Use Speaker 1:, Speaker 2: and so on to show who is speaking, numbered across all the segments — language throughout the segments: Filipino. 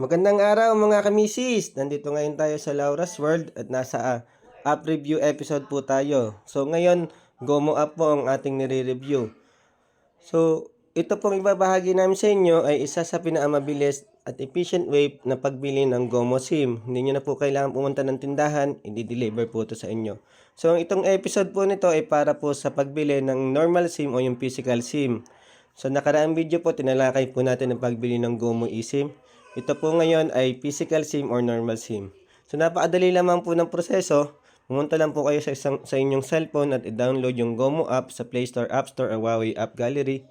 Speaker 1: Magandang araw mga kamisis! Nandito ngayon tayo sa Laura's World at nasa ah, app review episode po tayo. So ngayon, Gomo app po ang ating nire-review. So, ito pong ibabahagi namin sa inyo ay isa sa pinakamabilis at efficient way na pagbili ng Gomo SIM. Hindi nyo na po kailangan pumunta ng tindahan, i-deliver po ito sa inyo. So, itong episode po nito ay para po sa pagbili ng normal SIM o yung physical SIM. So, nakaraang video po, tinalakay po natin ang pagbili ng Gomo eSIM. Ito po ngayon ay physical SIM or normal SIM. So, napakadali lamang po ng proseso. Pumunta lang po kayo sa, isang, sa inyong cellphone at i-download yung Gomo app sa Play Store, App Store, o Huawei App Gallery.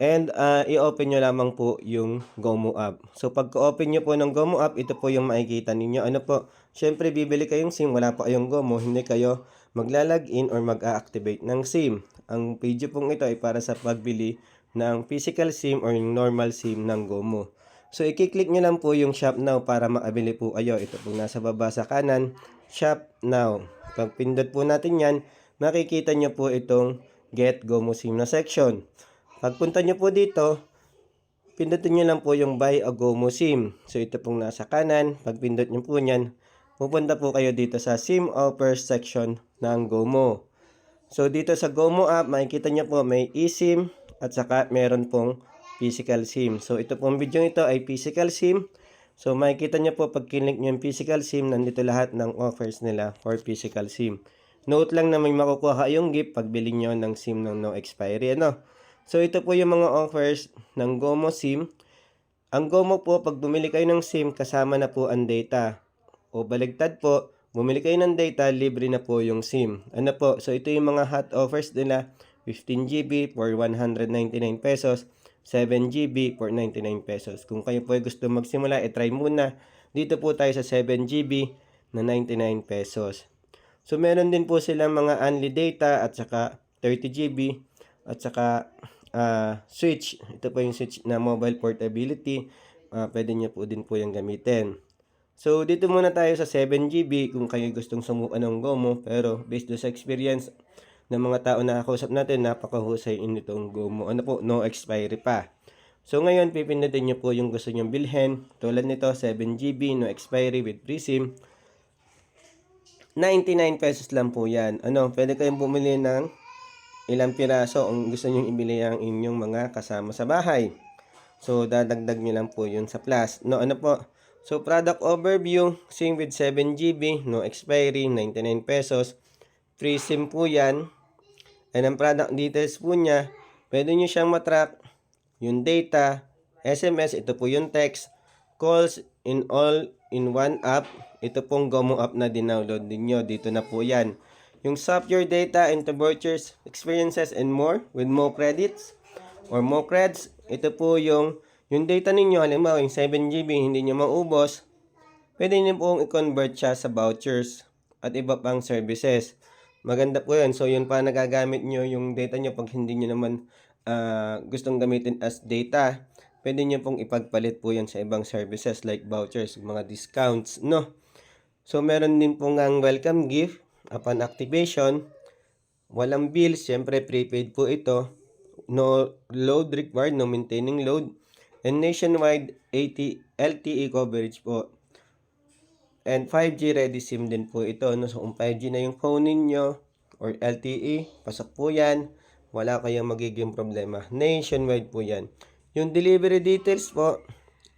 Speaker 1: And uh, i-open nyo lamang po yung Gomo app. So pagka-open nyo po ng Gomo app, ito po yung makikita ninyo. Ano po? Siyempre, bibili kayong SIM, wala pa kayong Gomo, hindi kayo magla-login or mag-activate ng SIM. Ang page pong ito ay para sa pagbili ng physical SIM or yung normal SIM ng Gomo. So, i-click nyo lang po yung Shop Now para makabili po kayo. Ito po nasa baba sa kanan, Shop Now. Pag pindot po natin yan, makikita nyo po itong Get Gomo SIM na section. Pagpunta nyo po dito, pindutin nyo lang po yung Buy a Gomo SIM. So, ito pong nasa kanan. Pag pindot nyo po yan, pupunta po kayo dito sa SIM Offers section ng Gomo. So, dito sa Gomo app, makikita nyo po may eSIM at saka meron pong physical SIM. So, ito pong video ito ay physical SIM. So, makikita nyo po pag kinlik nyo yung physical SIM, nandito lahat ng offers nila for physical SIM. Note lang na may makukuha kayong gift pag bili nyo ng SIM ng no expiry. Ano? So, ito po yung mga offers ng Gomo SIM. Ang Gomo po, pag bumili kayo ng SIM, kasama na po ang data. O baligtad po, bumili kayo ng data, libre na po yung SIM. Ano po? So, ito yung mga hot offers nila. 15 GB for 199 pesos. 7 GB for 99 pesos. Kung kayo po ay gusto magsimula, i-try muna. Dito po tayo sa 7 GB na 99 pesos. So, meron din po silang mga only data at saka 30 GB at saka ah, switch. Ito po yung switch na mobile portability. Ah, pwede nyo po din po yung gamitin. So, dito muna tayo sa 7 GB kung kayo gustong sumukan ng Gomo. Pero, based sa experience ng mga tao na nakausap natin, napakahusay nitong Gomo. Ano po, no expiry pa. So, ngayon, pipindutin nyo po yung gusto nyo bilhin. Tulad nito, 7 GB, no expiry with free SIM. 99 pesos lang po yan. Ano, pwede kayong bumili ng ilang piraso kung gusto nyo ibili ang inyong mga kasama sa bahay. So, dadagdag nyo lang po yun sa plus. No, ano po? So, product overview, SIM with 7 GB, no expiry, 99 pesos. Free SIM po yan. And ang product details po niya, pwede nyo siyang matrack yung data, SMS, ito po yung text, calls in all in one app. Ito pong Gomo app na dinownload ninyo. Dito na po yan. Yung software data into vouchers, experiences, and more with more credits or more creds. Ito po yung yung data ninyo, halimbawa yung 7 GB hindi nyo maubos, pwede nyo pong i-convert siya sa vouchers at iba pang services. Maganda po yun. So, yun pa nagagamit nyo yung data nyo pag hindi nyo naman ah, gustong gamitin as data. Pwede nyo pong ipagpalit po yan sa ibang services like vouchers, mga discounts, no? So, meron din pong ang welcome gift upon activation. Walang bills, syempre prepaid po ito. No load required, no maintaining load. And nationwide 80 LTE coverage po. And 5G ready SIM din po ito. No? So, kung 5G na yung phone ninyo or LTE, pasok po yan. Wala kayong magiging problema. Nationwide po yan. Yung delivery details po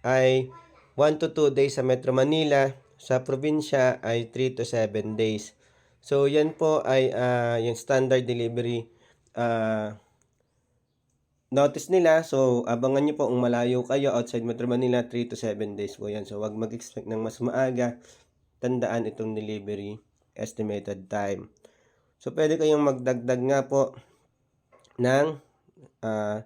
Speaker 1: ay 1 to 2 days sa Metro Manila. Sa probinsya ay 3 to 7 days. So, yan po ay ah, yung standard delivery ah, notice nila. So, abangan nyo po kung malayo kayo outside Metro Manila, 3 to 7 days po yan. So, wag mag-expect ng mas maaga. Tandaan itong delivery estimated time. So, pwede kayong magdagdag nga po ng ah,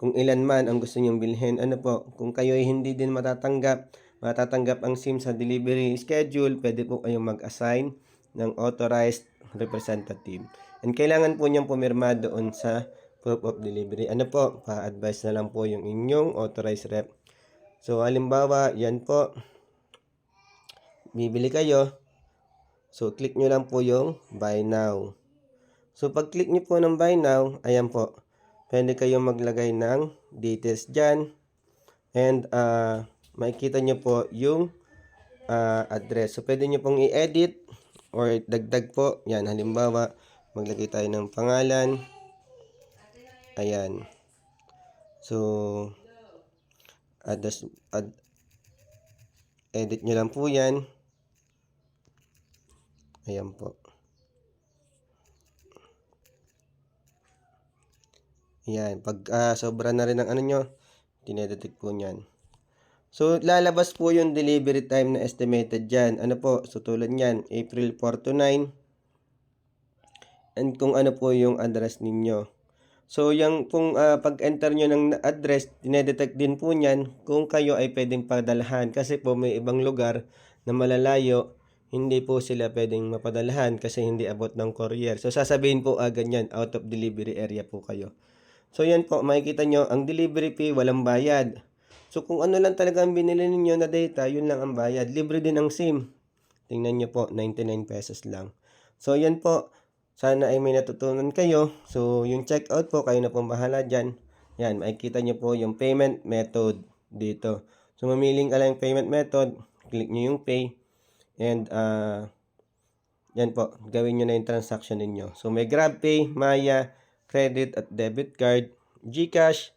Speaker 1: kung ilan man ang gusto nyong bilhin. Ano po, kung kayo ay hindi din matatanggap, matatanggap ang SIM sa delivery schedule, pwede po kayong mag-assign ng authorized representative. And kailangan po niyang pumirma doon sa proof of delivery. Ano po, pa-advise na lang po yung inyong authorized rep. So, halimbawa, yan po, bibili kayo. So, click nyo lang po yung buy now. So, pag click nyo po ng buy now, ayan po, pwede kayong maglagay ng details dyan. And, ah, makikita nyo po yung ah, address. So, pwede nyo pong i-edit or dagdag po. Yan, halimbawa, maglagay tayo ng pangalan. Ayan. So, address, ad, edit nyo lang po yan. Ayan po. Ayan. Pag ah, sobra na rin ang ano nyo, tinedetect po niyan. So, lalabas po yung delivery time na estimated dyan. Ano po? So, tulad niyan, April 4 to 9. And kung ano po yung address ninyo. So, yung kung ah, pag-enter nyo ng address, dinedetect din po niyan kung kayo ay pwedeng padalhan. Kasi po may ibang lugar na malalayo, hindi po sila pwedeng mapadalhan kasi hindi abot ng courier. So, sasabihin po agad yan, out of delivery area po kayo. So, yan po, makikita nyo, ang delivery fee, walang bayad. So, kung ano lang talaga ang binili ninyo na data, yun lang ang bayad. Libre din ang SIM. Tingnan nyo po, 99 pesos lang. So, yan po. Sana ay may natutunan kayo. So, yung checkout po, kayo na pong bahala dyan. Yan, makikita nyo po yung payment method dito. So, mamiling ka lang payment method. Click nyo yung pay. And, ah, yan po, gawin nyo na yung transaction ninyo. So, may GrabPay, Maya, credit at debit card, GCash.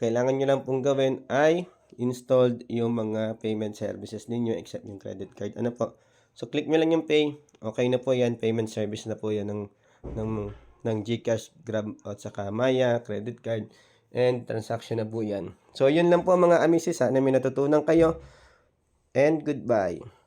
Speaker 1: Kailangan nyo lang pong gawin ay installed yung mga payment services ninyo except yung credit card. Ano po? So, click nyo lang yung pay. Okay na po yan. Payment service na po yan ng, ng, ng GCash, Grab, at saka Maya, credit card, and transaction na po yan. So, yun lang po mga amisis ha, na may natutunan kayo. And goodbye.